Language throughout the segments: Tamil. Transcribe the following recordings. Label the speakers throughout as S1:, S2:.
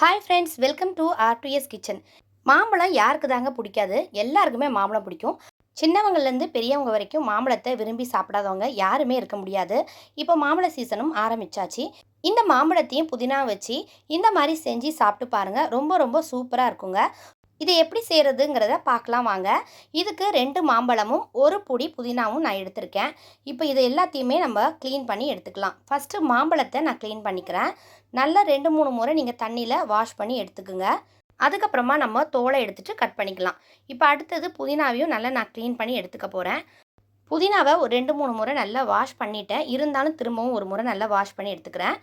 S1: Hi friends welcome to RDS kitchen மாம்பழம் யாருக்கு தாங்க பிடிக்காது? எல்லாருக்குமே மாம்பழம் பிடிக்கும். சின்னவங்கள்லேருந்து பெரியவங்க வரைக்கும் மாம்பழத்தை விரும்பி சாப்பிடாதவங்க யாருமே இருக்க முடியாது. இப்போ மாம்பழ சீசனும் ஆரம்பிச்சாச்சு. இந்த மாம்பழத்தையும் புதினா வச்சு இந்த மாதிரி செஞ்சு சாப்பிட்டு பாருங்கள் ரொம்ப ரொம்ப சூப்பராக இருக்குங்க. இது எப்படி செய்கிறதுங்கிறத பார்க்கலாம் வாங்க. இதுக்கு ரெண்டு மாம்பழமும் ஒரு பொடி புதினாவும் நான் எடுத்திருக்கேன். இப்போ இது எல்லாத்தையுமே நம்ம க்ளீன் பண்ணி எடுத்துக்கலாம். ஃபஸ்ட்டு மாம்பழத்தை நான் க்ளீன் பண்ணிக்கிறேன். நல்லா ரெண்டு மூணு முறை நீங்கள் தண்ணியில் வாஷ் பண்ணி எடுத்துக்குங்க. அதுக்கப்புறமா நம்ம தோலை எடுத்துகிட்டு கட் பண்ணிக்கலாம். இப்போ அடுத்தது புதினாவையும் நல்லா நான் க்ளீன் பண்ணி எடுத்துக்க போகிறேன் புதினாவை ஒரு ரெண்டு மூணு முறை நல்லா வாஷ் பண்ணிட்டேன். இருந்தாலும் திரும்பவும் ஒரு முறை நல்லா வாஷ் பண்ணி எடுத்துக்கிறேன்.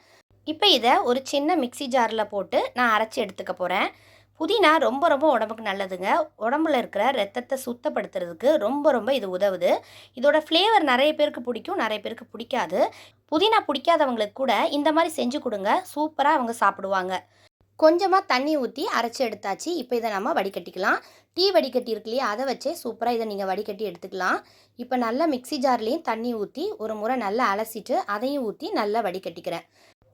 S1: இப்போ இதை ஒரு சின்ன மிக்சி ஜாரில் போட்டு நான் அரைச்சி எடுத்துக்க போகிறேன் புதினா ரொம்ப ரொம்ப உடம்புக்கு நல்லதுங்க. உடம்புல இருக்கிற ரத்தத்தை சுத்தப்படுத்துறதுக்கு ரொம்ப ரொம்ப இது உதவுது. இதோட ஃப்ளேவர் நிறைய பேருக்கு பிடிக்கும் நிறைய பேருக்கு பிடிக்காது. புதினா பிடிக்காதவங்களுக்கு கூட இந்த மாதிரி செஞ்சு கொடுங்க. சூப்பராக அவங்க சாப்பிடுவாங்க. கொஞ்சமாக தண்ணி ஊற்றி அரைச்சி எடுத்தாச்சு. இப்போ இதை நம்ம வடிகட்டிக்கலாம். டீ வடிகட்டி இருக்கு இல்லையா அதை வச்சே சூப்பராக இதை நீங்கள் வடிகட்டி எடுத்துக்கலாம். இப்போ நல்லா மிக்சி ஜார்லேயும் தண்ணி ஊற்றி ஒரு முறை நல்லா அலசிட்டு அதையும் ஊற்றி நல்லா வடிகட்டிக்கிறேன்.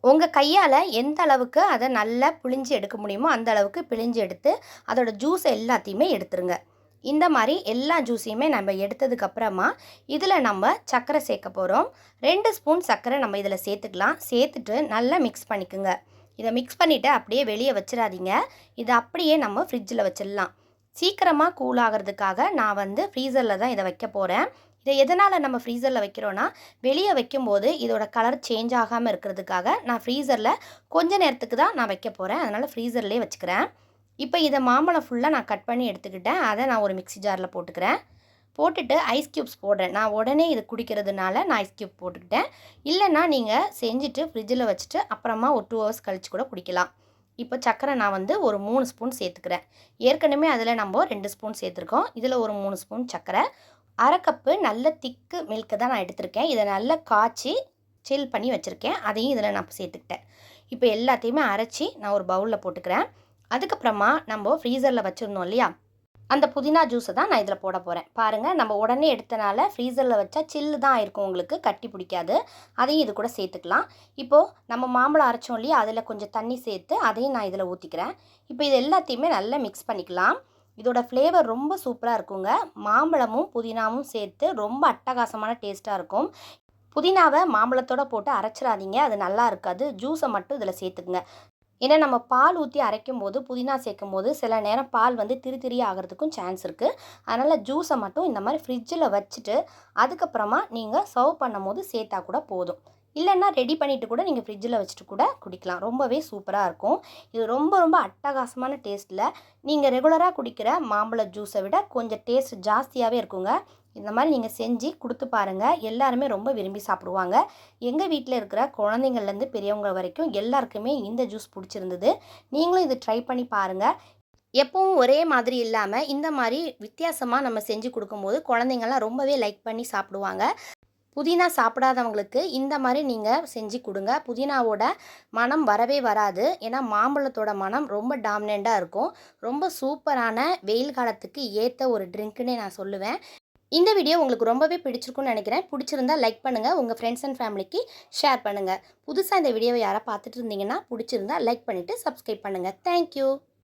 S1: உங்கள் கையால் எந்த அளவுக்கு அதை நல்லா பிழிஞ்சு எடுக்க முடியுமோ அந்த அளவுக்கு பிழிஞ்சு எடுத்து அதோடய ஜூஸ் எல்லாத்தையுமே எடுத்துருங்க. இந்த மாதிரி எல்லா ஜூஸையுமே நம்ம எடுத்ததுக்கப்புறமா இதில் நம்ம சர்க்கரை சேர்க்க போகிறோம் ரெண்டு ஸ்பூன் சர்க்கரை நம்ம இதில் சேர்த்துக்கலாம். சேர்த்துட்டு நல்லா மிக்ஸ் பண்ணிக்கோங்க. இதை மிக்ஸ் பண்ணிவிட்டு அப்படியே வெளியே வச்சிடாதீங்க. இதை அப்படியே நம்ம ஃப்ரிட்ஜில் வச்சிடலாம். சீக்கிரமாக கூல் ஆகிறதுக்காக நான் வந்து ஃப்ரீசரில் தான் இதை வைக்க போகிறேன் இதை எதனால் நம்ம ஃப்ரீசரில் வைக்கிறோன்னா வெளியே வைக்கும்போது இதோட கலர் சேஞ்ச் ஆகாமல் இருக்கிறதுக்காக நான் ஃப்ரீசரில் கொஞ்ச நேரத்துக்கு தான் நான் வைக்க போகிறேன் அதனால் ஃப்ரீசர்லேயே வச்சுக்கிறேன். இப்போ இதை மாம்பழம் ஃபுல்லாக நான் கட் பண்ணி எடுத்துக்கிட்டேன். அதை நான் ஒரு மிக்சி ஜாரில் போட்டுக்கிறேன். போட்டுட்டு ஐஸ் க்யூப்ஸ் போடுறேன். நான் உடனே இது குடிக்கிறதுனால நான் ஐஸ் க்யூப் போட்டுக்கிட்டேன். இல்லைன்னா நீங்கள் செஞ்சுட்டு ஃப்ரிட்ஜில் வச்சுட்டு அப்புறமா ஒரு டூ ஹவர்ஸ் கழித்து கூட குடிக்கலாம். இப்போ சக்கரை நான் வந்து ஒரு மூணு ஸ்பூன் சேர்த்துக்கிறேன். ஏற்கனவே அதில் நம்ம ரெண்டு ஸ்பூன் சேர்த்துருக்கோம். இதில் ஒரு மூணு ஸ்பூன் சக்கரை. அரை கப்பு நல்ல திக்கு மில்க்கு தான் நான் எடுத்திருக்கேன். இதை நல்லா காய்ச்சி சில் பண்ணி வச்சுருக்கேன். அதையும் இதில் நான் சேர்த்துக்கிட்டேன். இப்போ எல்லாத்தையுமே அரைச்சி நான் ஒரு பவுலில் போட்டுக்கிறேன். அதுக்கப்புறமா நம்ம ஃப்ரீசரில் வச்சுருந்தோம் இல்லையா? அந்த புதினா ஜூஸை தான் நான் இதில் போட போகிறேன் பாருங்கள் நம்ம உடனே எடுத்தனால ஃப்ரீசரில் வச்சா சில்லு தான் இருக்கும் உங்களுக்கு. கட்டி பிடிக்காது. அதையும் இது கூட சேர்த்துக்கலாம். இப்போது நம்ம மாம்பழம் அரைச்சோம் இல்லையா? அதில் கொஞ்சம் தண்ணி சேர்த்து அதையும் நான் இதில் ஊற்றிக்கிறேன் இப்போ இது எல்லாத்தையுமே நல்லா மிக்ஸ் பண்ணிக்கலாம். இதோட ஃப்ளேவர் ரொம்ப சூப்பராக இருக்குங்க. மாம்பழமும் புதினாவும் சேர்த்து ரொம்ப அட்டகாசமான டேஸ்ட்டாக இருக்கும். புதினாவை மாம்பழத்தோடு போட்டு அரைச்சிடாதீங்க. அது நல்லா இருக்காது. ஜூஸை மட்டும் இதில் சேர்த்துக்குங்க. ஏன்னா நம்ம பால் ஊற்றி அரைக்கும் போது புதினா சேர்க்கும் போது சில நேரம் பால் வந்து திரி திரி ஆகிறதுக்கும் சான்ஸ் இருக்குது அதனால் ஜூஸை மட்டும் இந்த மாதிரி ஃப்ரிட்ஜில் வச்சுட்டு அதுக்கப்புறமா நீங்கள் சர்வ் பண்ணும் போது சேர்த்தா கூட போதும். இல்லைன்னா ரெடி பண்ணிவிட்டு கூட நீங்கள் ஃப்ரிட்ஜில் வச்சுட்டு கூட குடிக்கலாம். ரொம்பவே சூப்பராக இருக்கும். இது ரொம்ப ரொம்ப அட்டகாசமான டேஸ்ட்டில் நீங்கள் ரெகுலராக குடிக்கிற மாம்பழ ஜூஸை விட கொஞ்சம் டேஸ்ட் ஜாஸ்தியாகவே இருக்குங்க. இந்த மாதிரி நீங்கள் செஞ்சு கொடுத்து பாருங்கள் எல்லாருமே ரொம்ப விரும்பி சாப்பிடுவாங்க. எங்கள் வீட்டில் இருக்கிற குழந்தைங்கள்லேருந்து பெரியவங்க வரைக்கும் எல்லாருக்குமே இந்த ஜூஸ் பிடிச்சிருந்தது. நீங்களும் இது ட்ரை பண்ணி பாருங்கள் எப்பவும் ஒரே மாதிரி இல்லாமல் இந்த மாதிரி வித்தியாசமாக நம்ம செஞ்சு கொடுக்கும்போது குழந்தைங்கள்லாம் ரொம்பவே லைக் பண்ணி சாப்பிடுவாங்க. புதினா சாப்பிடாதவங்களுக்கு இந்த மாதிரி நீங்கள் செஞ்சு கொடுங்க. புதினாவோட மனம் வரவே வராது. ஏன்னா மாம்பழத்தோட மனம் ரொம்ப டாமினண்ட்டாக இருக்கும். ரொம்ப சூப்பரான வெயில் காலத்துக்கு ஏற்ற ஒரு ட்ரிங்க்குன்னே நான் சொல்லுவேன். இந்த வீடியோ உங்களுக்கு ரொம்பவே பிடிச்சிருக்குன்னு நினைக்கிறேன். பிடிச்சிருந்தா லைக் பண்ணுங்கள் உங்கள் ஃப்ரெண்ட்ஸ் அண்ட் ஃபேமிலிக்கு ஷேர் பண்ணுங்கள் புதுசாக இந்த வீடியோவை யாராவது பார்த்துட்டு இருந்தீங்கன்னா பிடிச்சிருந்தா லைக் பண்ணிவிட்டு சப்ஸ்கிரைப் பண்ணுங்கள் தேங்க்யூ